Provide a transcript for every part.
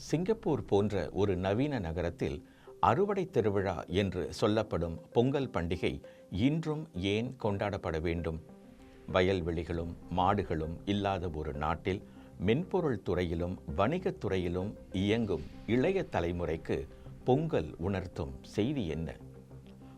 Singapore போன்ற ஒரு நவீன நகரத்தில் அறுவடை திருவிழா என்று சொல்லப்படும் பொங்கல் பண்டிகை இன்றும் ஏன் கொண்டாடப்பட வேண்டும்? வயல்வெளிகளும் மாடுகளும் இல்லாத ஒரு நாட்டில் மென்பொருள் துறையிலும் வணிகத் துறையிலும் இயங்கும் இளைய தலைமுறைக்கு பொங்கல் உணர்த்தும் செய்தி என்ன?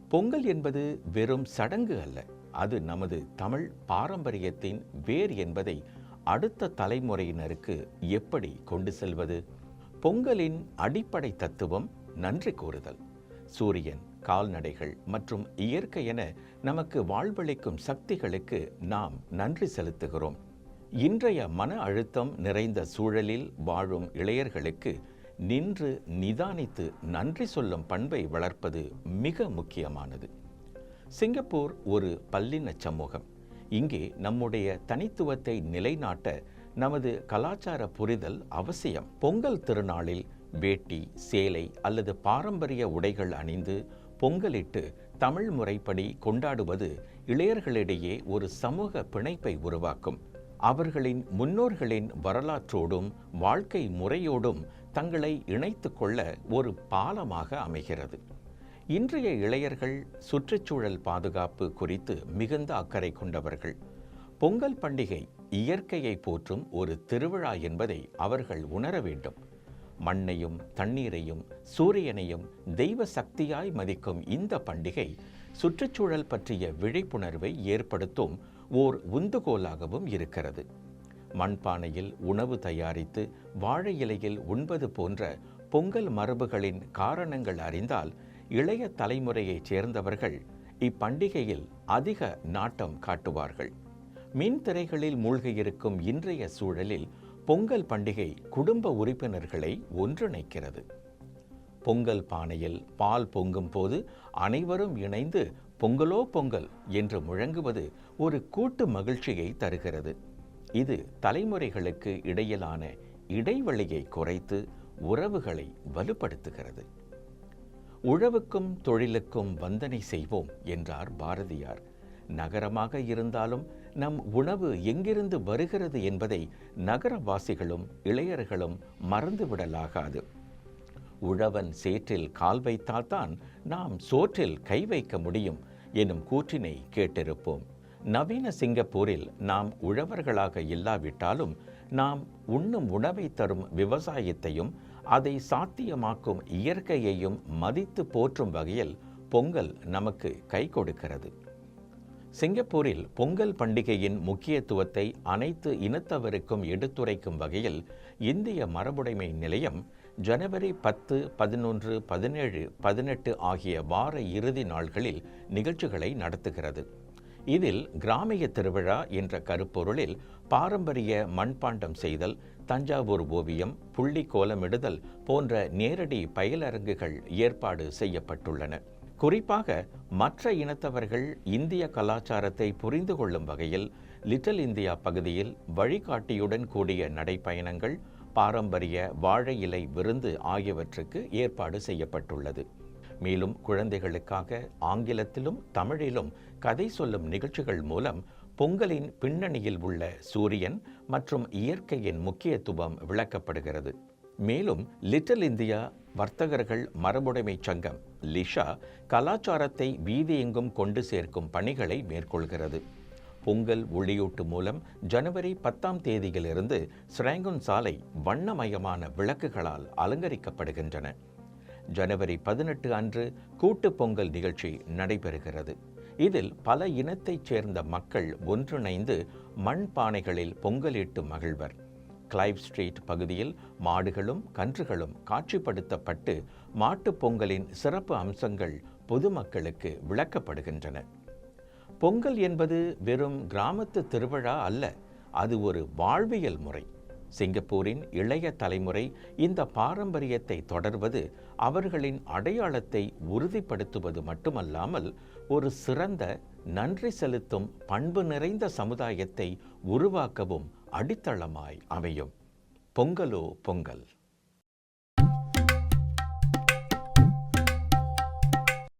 பொங்கல் என்பது வெறும் சடங்கு அல்ல அது நமது தமிழ் பாரம்பரியத்தின் வேர் என்பதை அடுத்த தலைமுறையினருக்கு எப்படி கொண்டு செல்வது? பொங்கலின் அடிப்படை தத்துவம் நன்றி கூறுதல். சூரியன் கால்நடைகள் மற்றும் இயற்கை என நமக்கு வாழ்வளிக்கும் சக்திகளுக்கு நாம் நன்றி செலுத்துகிறோம். இன்றைய மன அழுத்தம் நிறைந்த சூழலில் வாழும் இளையர்களுக்கு நின்று நிதானித்து நன்றி சொல்லும் பண்பை வளர்ப்பது மிக முக்கியமானது. சிங்கப்பூர் ஒரு பல்லின சமூகம். இங்கே நம்முடைய தனித்துவத்தை நிலைநாட்ட நமது கலாச்சார புரிதல் அவசியம். பொங்கல் திருநாளில் வேட்டி சேலை அல்லது பாரம்பரிய உடைகள் அணிந்து பொங்கலிட்டு தமிழ் முறைப்படி கொண்டாடுவது இளையர்களிடையே ஒரு சமூக பிணைப்பை உருவாக்கும். அவர்களின் முன்னோர்களின் வரலாற்றோடும் வாழ்க்கை முறையோடும் தங்களை இணைத்து கொள்ள ஒரு பாலமாக அமைகிறது. இன்றைய இளையர்கள் சுற்றுச்சூழல் பாதுகாப்பு குறித்து மிகுந்த அக்கறை கொண்டவர்கள். பொங்கல் பண்டிகை இயற்கையை போற்றும் ஒரு திருவிழா என்பதை அவர்கள் உணர வேண்டும். மண்ணையும் தண்ணீரையும் சூரியனையும் தெய்வ சக்தியாய் மதிக்கும் இந்த பண்டிகை சுற்றுச்சூழல் பற்றிய விழிப்புணர்வை ஏற்படுத்தும் ஓர் உந்துகோலாகவும் இருக்கிறது. மண்பானையில் உணவு தயாரித்து வாழை இலையில் உண்பது போன்ற பொங்கல் மரபுகளின் காரணங்கள் அறிந்தால் இளைய தலைமுறையைச் சேர்ந்தவர்கள் இப்பண்டிகையில் அதிக நாட்டம் காட்டுவார்கள். மின் திரைகளில் மூழ்கியிருக்கும் இன்றைய சூழலில் பொங்கல் பண்டிகை குடும்ப உறுப்பினர்களை ஒன்றிணைக்கிறது. பொங்கல் பானையில் பால் பொங்கும் போது அனைவரும் இணைந்து பொங்கலோ பொங்கல் என்று முழங்குவது ஒரு கூட்டு மகிழ்ச்சியை தருகிறது. இது தலைமுறைகளுக்கு இடையிலான இடைவெளியை குறைத்து உறவுகளை வலுப்படுத்துகிறது. உழவுக்கும் தொழிலுக்கும் வந்தனை செய்வோம் என்றார் பாரதியார். நகரமாக இருந்தாலும் நம் உணவு எங்கிருந்து வருகிறது என்பதை நகரவாசிகளும் இளையர்களும் மறந்துவிடலாகாது. உழவன் சேற்றில் கால் வைத்தால்தான் நாம் சோற்றில் கை வைக்க முடியும் எனும் கூற்றினை கேட்டிருப்போம். நவீன சிங்கப்பூரில் நாம் உழவர்களாக இல்லாவிட்டாலும் நாம் உண்ணும் உணவை தரும் விவசாயத்தையும் அதை சாத்தியமாக்கும் இயற்கையையும் மதித்து போற்றும் வகையில் பொங்கல் நமக்கு கை கொடுக்கிறது. சிங்கப்பூரில் பொங்கல் பண்டிகையின் முக்கியத்துவத்தை அனைத்து இனத்தவருக்கும் எடுத்துரைக்கும் வகையில் இந்திய மரபுடைமை நிலையம் ஜனவரி பத்து பதினொன்று பதினேழு பதினெட்டு ஆகிய வார இறுதி நாள்களில் நிகழ்ச்சிகளை நடத்துகிறது. இதில் கிராமிய திருவிழா என்ற கருப்பொருளில் பாரம்பரிய மண்பாண்டம் செய்தல் தஞ்சாவூர் ஓவியம் புள்ளி கோலமிடுதல் போன்ற நேரடி பயிலரங்குகள் ஏற்பாடு செய்யப்பட்டுள்ளன. குறிப்பாக மற்ற இனத்தவர்கள் இந்திய கலாச்சாரத்தை புரிந்து கொள்ளும் வகையில் லிட்டில் இந்தியா பகுதியில் வழிகாட்டியுடன் கூடிய நடைப்பயணங்கள் பாரம்பரிய வாழை இலை விருந்து ஆகியவற்றுக்கு ஏற்பாடு செய்யப்பட்டுள்ளது. மேலும் குழந்தைகளுக்காக ஆங்கிலத்திலும் தமிழிலும் கதை சொல்லும் நிகழ்ச்சிகள் மூலம் பொங்கலின் பின்னணியில் உள்ள சூரியன் மற்றும் இயற்கையின் முக்கியத்துவம் விளக்கப்படுகிறது. மேலும் லிட்டில் இந்தியா வர்த்தகர்கள் மரபுடைமை சங்கம் லிஷா கலாச்சாரத்தை வீதியெங்கும் கொண்டு சேர்க்கும் பணிகளை மேற்கொள்கிறது. பொங்கல் ஒளியூட்டு மூலம் ஜனவரி பத்தாம் தேதியிலிருந்து ஸ்ராங்குன் சாலை வண்ணமயமான விளக்குகளால் அலங்கரிக்கப்படுகின்றன. ஜனவரி பதினெட்டு அன்று கூட்டு பொங்கல் நிகழ்ச்சி நடைபெறுகிறது. இதில் பல இனத்தைச் சேர்ந்த மக்கள் ஒன்றிணைந்து மண் பானைகளில் பொங்கலிட்டு மகிழ்வர். கிளைவ் ஸ்ட்ரீட் பகுதியில் மாடுகளும் கன்றுகளும் காட்சிப்படுத்தப்பட்டு மாட்டுப் பொங்கலின் சிறப்பு அம்சங்கள் பொதுமக்களுக்கு விளக்கப்படுகின்றன. பொங்கல் என்பது வெறும் கிராமத்து திருவிழா அல்ல அது ஒரு வாழ்வியல் முறை. சிங்கப்பூரின் இளைய தலைமுறை இந்த பாரம்பரியத்தை தொடர்வது அவர்களின் அடையாளத்தை உறுதிப்படுத்துவது மட்டுமல்லாமல் ஒரு சிறந்த நன்றி செலுத்தும் பண்பு நிறைந்த சமுதாயத்தை உருவாக்கவும் அடித்தளமாய் அமையும். பொங்கலோ பொங்கல்.